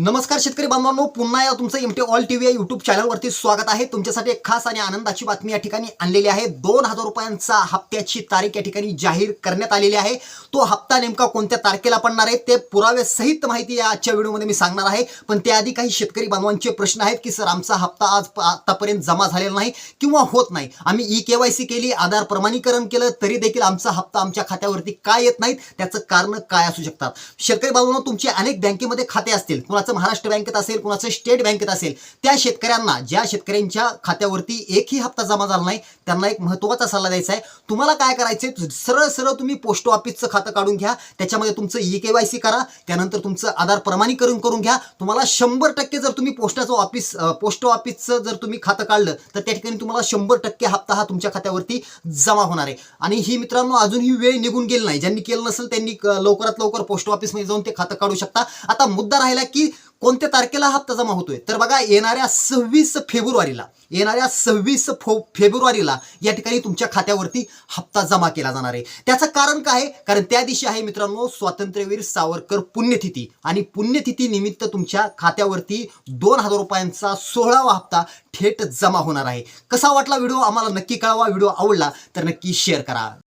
नमस्कार शेतकरी बांधवांनो पुन्हा या तुमचं एमटी ऑल टीव्ही या युट्यूब चॅनलवरती स्वागत आहे. तुमच्यासाठी एक खास आणि आनंदाची बातमी या ठिकाणी आणलेली आहे. दोन हजार रुपयांचा हप्त्याची तारीख या ठिकाणी जाहीर करण्यात आलेली आहे. तो हप्ता नेमका कोणत्या तारखेला पडणार आहे ते पुराव्यासहित माहिती या आजच्या व्हिडिओमध्ये मी सांगणार आहे. पण त्याआधी काही शेतकरी बांधवांचे प्रश्न आहेत की सर आमचा हप्ता आज आतापर्यंत जमा झालेला नाही किंवा होत नाही. आम्ही ई केवायसी केली आधार प्रमाणीकरण केलं तरी देखील आमचा हप्ता आमच्या खात्यावरती काय येत नाहीत? त्याचं कारण काय असू शकतात? शेतकरी बांधवांनो तुमचे अनेक बँकेमध्ये खाते असतील. कुणाचं महाराष्ट्र बँकेत असेल कुणाचं स्टेट बँकेत असेल त्या शेतकऱ्यांना ज्या शेतकऱ्यांच्या खात्यावरती एकही हप्ता जमा झाला नाही त्यांना एक महत्त्वाचा सल्ला द्यायचा आहे. तुम्हाला काय करायचंय? सरळ सरळ तुम्ही पोस्ट ऑफिसचं खातं काढून घ्या त्याच्यामध्ये तुमचं ई केवायसी करा त्यानंतर तुमचं आधार प्रमाणीकरण करून घ्या. तुम्हाला शंभर टक्के जर तुम्ही पोस्टाचं ऑफिस पोस्ट ऑफिसचं जर तुम्ही खातं काढलं तर त्या ठिकाणी तुम्हाला शंभर टक्के हप्ता हा तुमच्या खात्यावरती जमा होणार आहे. आणि ही मित्रांनो अजूनही वेळ निघून गेली नाही. ज्यांनी केलं नसेल त्यांनी लवकरात लवकर पोस्ट ऑफिसमध्ये जाऊन ते खातं काढू शकता. आता मुद्दा राहिला की कोणत्या तारखेला हप्ता जमा होतोय? तर बघा येणाऱ्या सव्वीस फेब्रुवारीला येणाऱ्या सव्वीस फेब्रुवारीला या ठिकाणी तुमच्या खात्यावरती हप्ता जमा केला जाणार आहे. त्याचं कारण काय? आहे? कारण त्या दिवशी आहे मित्रांनो स्वातंत्र्यवीर सावरकर पुण्यतिथी. आणि पुण्यतिथी निमित्त तुमच्या खात्यावरती दोन हजार रुपयांचा सोळावा हप्ता थेट जमा होणार आहे. कसा वाटला व्हिडिओ? आम्हाला नक्की कळवा. व्हिडिओ आवडला तर नक्की शेअर करा.